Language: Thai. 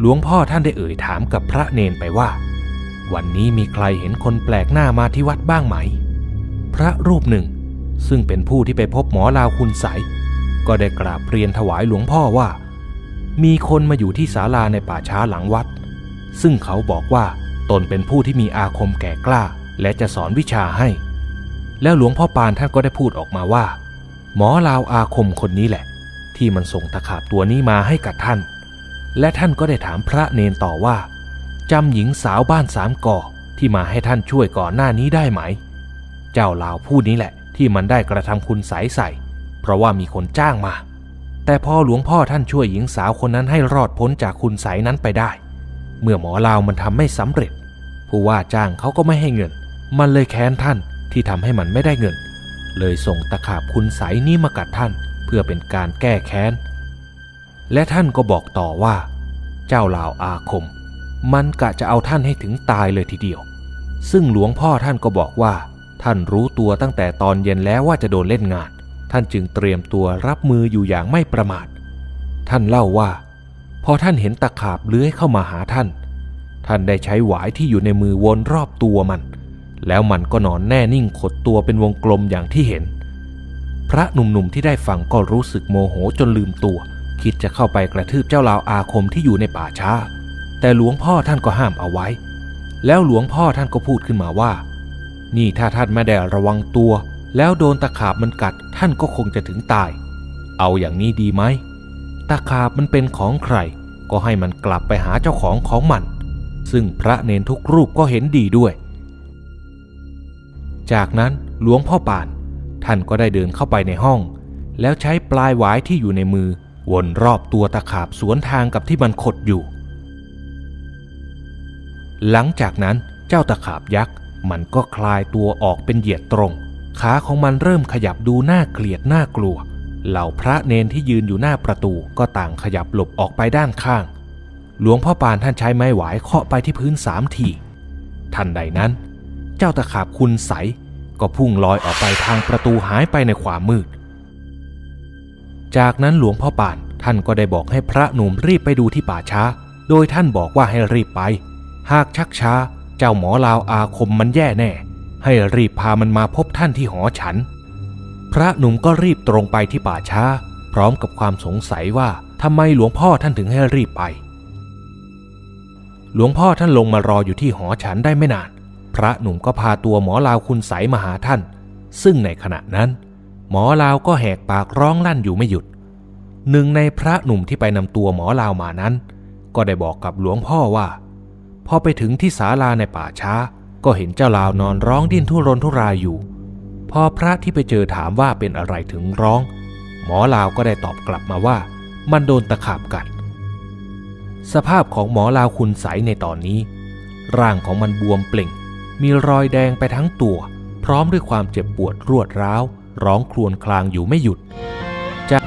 หลวงพ่อท่านได้เอ่ยถามกับพระเนนไปว่า วันนี้มีใครเห็นคนแปลกหน้ามาที่วัดบ้างไหม พระรูปหนึ่ง ซึ่งเป็นผู้ที่ไปพบหมอลาวคุณใส ก็ได้กราบเรียนถวายหลวงพ่อว่า มีคนมาอยู่ที่ศาลาในป่าช้าหลังวัด ซึ่งเขาบอกว่าตนเป็นผู้ที่มีอาคมแก่กล้า และจะสอนวิชาให้ แล้วหลวงพ่อปานท่านก็ได้พูดออกมาว่า หมอลาวอาคมคนนี้แหละ ที่มันส่งตะขาบตัวนี้มาให้กับท่าน และท่านก็ได้ถามพระเนนต่อว่าจำหญิงสาวบ้านสามก่อที่มาให้ท่านช่วยก่อนหน้านี้ได้ไหม เจ้าลาวผู้นี้แหละ ที่มันได้กระทำคุณใสยใส่ เพราะว่ามีคนจ้างมา แต่พอหลวงพ่อท่านช่วยหญิงสาวคนนั้นให้รอดพ้นจากคุณใสยนั้นไปได้ เมื่อหมอลาวมันทำไม่สำเร็จ ผู้ว่าจ้างเขาก็ไม่ให้เงิน มันเลยแค้นท่านที่ทำให้มันไม่ได้เงิน เลยส่งตะขาบคุณใสยนี้มากัดท่าน เพื่อเป็นการแก้แค้น และท่านก็บอกต่อว่า เจ้าลาวอาคม มันกะจะเอาท่านให้ถึงตายเลยทีเดียว ซึ่งหลวงพ่อท่านก็บอกว่า ท่านรู้ตัวตั้งแต่ตอนเย็นแล้วว่าจะโดนเล่นงาน ท่านจึงเตรียมตัวรับมืออยู่อย่างไม่ประมาท ท่านเล่าว่า พอท่านเห็นตะขาบเลื้อยเข้ามาหาท่าน ท่านได้ใช้หวายที่อยู่ในมือวนรอบตัวมัน แล้วมันก็นอนแน่นิ่งขดตัวเป็นวงกลมอย่างที่เห็น พระหนุ่มๆที่ได้ฟังก็รู้สึกโมโหจนลืมตัว คิดจะเข้าไปกระทืบเจ้าลาวอาคมที่อยู่ในป่าช้า แต่หลวงพ่อท่านก็ห้ามเอาไว้ แล้วหลวงพ่อท่านก็พูดขึ้นมาว่า นี่ถ้าท่านไม่ได้ระวังตัว แล้วโดนตะขาบมันกัดท่านก็คงจะถึงตาย เอาอย่างนี้ดีไหมตะขาบมันเป็นของใคร ก็ให้มันกลับไปหาเจ้าของของมัน ซึ่งพระเนนทุกรูปก็เห็นดีด้วย จากนั้นหลวงพ่อป่าน ท่านก็ได้เดินเข้าไปในห้อง แล้วใช้ปลายหวายที่อยู่ในมือ วนรอบตัวตะขาบสวนทางกับที่มันขดอยู่ หลังจากนั้นเจ้าตะขาบยักษ์มันก็คลายตัวออกเป็นเหยียดตรง ขาของมันเริ่มขยับดูน่าเกลียดน่ากลัว เหล่าพระเนนที่ยืนอยู่หน้าประตูก็ต่างขยับหลบออกไปด้านข้าง หลวงพ่อปานท่านใช้ไม้หวายเคาะไปที่พื้นสามที ทันใดนั้น เจ้าตะขาบคุณใสก็พุ่งลอยออกไปทางประตูหายไปในความมืด จากนั้นหลวงพ่อป่านท่านก็ได้บอกให้พระหนุ่มรีบไปดูที่ป่าช้า โดยท่านบอกว่าให้รีบไป หากชักช้า เจ้าหมอลาวอาคมมันแย่แน่ ให้รีบพามันมาพบท่านที่หอฉัน พระหนุ่มก็รีบตรงไปที่ป่าช้า พร้อมกับความสงสัยว่าทำไมหลวงพ่อท่านถึงให้รีบไป หลวงพ่อท่านลงมารออยู่ที่หอฉันได้ไม่นาน พระหนุ่มก็พาตัวหมอลาวคุณใสมาหาท่าน ซึ่งในขณะนั้น หมอลาวก็แหกปากร้องลั่นอยู่ไม่หยุด หนึ่งในพระหนุ่มที่ไปนำตัวหมอลาวมานั้น ก็ได้บอกกับหลวงพ่อว่า พอไปถึงที่ศาลาในป่าช้า ก็เห็นเจ้าลาวนอนร้องดิ้นทุรนทุรายอยู่ พอพระที่ไปเจอถามว่าเป็นอะไรถึงร้อง หมอลาวก็ได้ตอบกลับมาว่า มันโดนตะขาบกัด สภาพของหมอลาวคุณใสในตอนนี้ ร่างของมันบวมเปล่ง มีรอยแดงไปทั้งตัว พร้อมด้วยความเจ็บปวดรวดร้าว ร้องครวญครางอยู่ไม่หยุดจาก